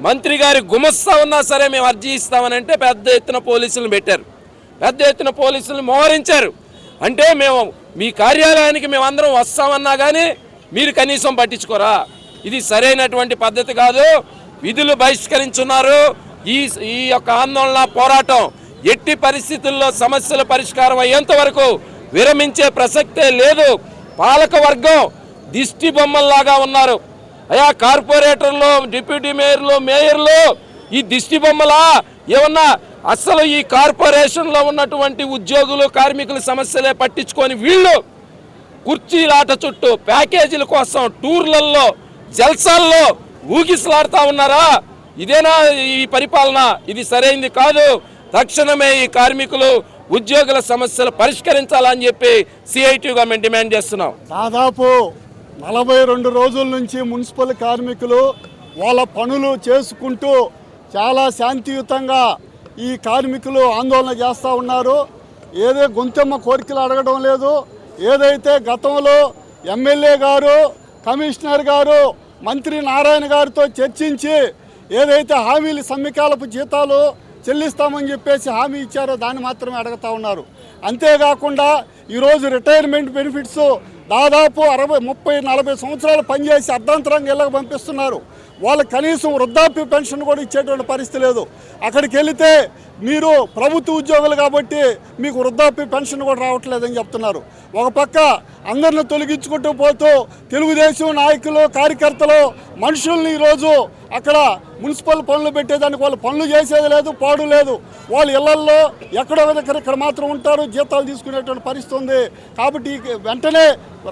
మంత్రి గారి గుమస్తా ఉన్నా సరే మేము అర్జీ ఇస్తామనంటే పెద్ద ఎత్తున పోలీసులను పెట్టారు. పెద్ద ఎత్తున పోలీసులను మోహరించారు. అంటే మేము మీ కార్యాలయానికి మేమందరం వస్తామన్నా కానీ మీరు కనీసం పట్టించుకోరా? ఇది సరైనటువంటి పద్ధతి కాదు. విధులు బహిష్కరించున్నారు. ఈ ఈ యొక్క ఆందోళన పోరాటం ఎట్టి పరిస్థితుల్లో సమస్యల పరిష్కారం అయ్యేంత వరకు విరమించే ప్రసక్తే లేదు. పాలక వర్గం దిష్టి బొమ్మల్లాగా ఉన్నారు. అయా కార్పొరేటర్లు డిప్యూటీ మేయర్లు మేయర్లు ఈ దిష్టి బొమ్మలా ఏమన్నా అసలు ఈ కార్పొరేషన్లో ఉన్నటువంటి ఉద్యోగులు కార్మికుల సమస్యలే పట్టించుకొని వీళ్ళు కుర్చీలాట చుట్టూ ప్యాకేజీల కోసం టూర్లలో జల్సాల్లో ఊగిసలాడుతూ ఉన్నారా? ఇదేనా ఈ పరిపాలన? ఇది సరైంది కాదు. తక్షణమే ఈ కార్మికులు ఉద్యోగుల సమస్యలు పరిష్కరించాలని చెప్పి సిఐటిగా మేము డిమాండ్ చేస్తున్నాం. దాదాపు నలభై రెండు రోజుల నుంచి మున్సిపల్ కార్మికులు వాళ్ళ పనులు చేసుకుంటూ చాలా శాంతియుతంగా ఈ కార్మికులు ఆందోళన చేస్తూ ఉన్నారు. ఏదే గొంతెమ్మ కోరికలు అడగడం లేదు. ఏదైతే గతంలో ఎమ్మెల్యే గారు కమిషనర్ గారు మంత్రి నారాయణ గారితో చర్చించి ఏదైతే హామీలు సమ్మికాలపు జీతాలు చెల్లిస్తామని చెప్పేసి హామీ ఇచ్చారో దాన్ని మాత్రమే అడుగుతూ ఉన్నారు. అంతేకాకుండా ఈరోజు రిటైర్మెంట్ బెనిఫిట్స్ దాదాపు అరవై ముప్పై నలభై సంవత్సరాలు పనిచేసి అర్ధాంతరంగా ఇళ్ళకి పంపిస్తున్నారు. వాళ్ళకి కనీసం వృద్ధాప్య పెన్షన్ కూడా ఇచ్చేటువంటి పరిస్థితి లేదు. అక్కడికి వెళితే మీరు ప్రభుత్వ ఉద్యోగులు కాబట్టి మీకు వృద్ధాప్య పెన్షన్ కూడా రావట్లేదని చెప్తున్నారు. ఒక పక్క అందరిని తొలగించుకుంటూ పోతూ తెలుగుదేశం నాయకులు కార్యకర్తలు మనుషుల్ని ఈరోజు అక్కడ మున్సిపల్ పనులు పెట్టేదానికి వాళ్ళు పనులు చేసేది లేదు పాడు లేదు. వాళ్ళు ఇళ్ళల్లో ఎక్కడో దగ్గర ఇక్కడ మాత్రం ఉంటారు జీతాలు తీసుకునేటువంటి పరిస్థితి ఉంది. కాబట్టి వెంటనే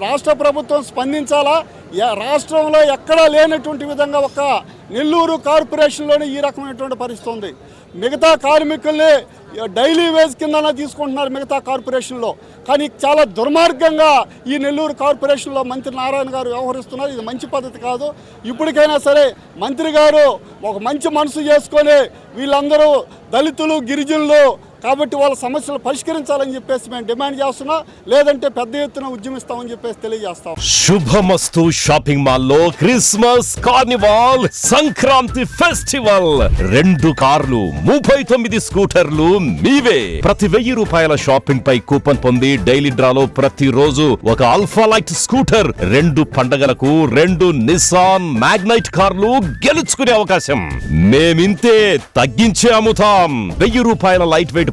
రాష్ట్ర ప్రభుత్వం స్పందించాలా? రాష్ట్రంలో ఎక్కడా లేనటువంటి విధంగా ఒక నెల్లూరు కార్పొరేషన్లోనే ఈ రకమైనటువంటి పరిస్థితి ఉంది. మిగతా కార్మికుల్ని డైలీ వేజ్ కిందన తీసుకుంటున్నారు మిగతా కార్పొరేషన్లో. కానీ చాలా దుర్మార్గంగా ఈ నెల్లూరు కార్పొరేషన్లో మంత్రి నారాయణ గారు వ్యవహరిస్తున్నారు. ఇది మంచి పద్ధతి కాదు. ఇప్పటికైనా సరే మంత్రి గారు ఒక మంచి మనసు చేసుకొని వీళ్ళందరూ దళితులు గిరిజనులు కాబట్టి వాళ్ళ సమస్యలు పరిష్కరించాలని చెప్పేసి మేము డిమాండ్ చేస్తున్నా లేదంటే పెద్ద ఎత్తున ఉద్యమిస్తామని చెప్పేసి తెలియజేస్తాం. శుభమస్తు షాపింగ్ మాల్లో క్రిస్మస్ కార్నివాల్ సంక్రాంతి ఫెస్టివల్. రెండు కార్లు ముప్పై తొమ్మిది స్కూటర్లు మీవే. ప్రతి వెయ్యి రూపాయల షాపింగ్ పై కూపన్ పొంది డైలీ డ్రాలో ప్రతి రోజు ఒక అల్ఫా లైట్ స్కూటర్ రెండు పండగలకు రెండు నిసాన్ మ్యాగ్నైట్ కార్లు గెలుచుకునే అవకాశం. మేమింతే తగ్గించే అమ్ముతాం. వెయ్యి రూపాయల లైట్ వెయిట్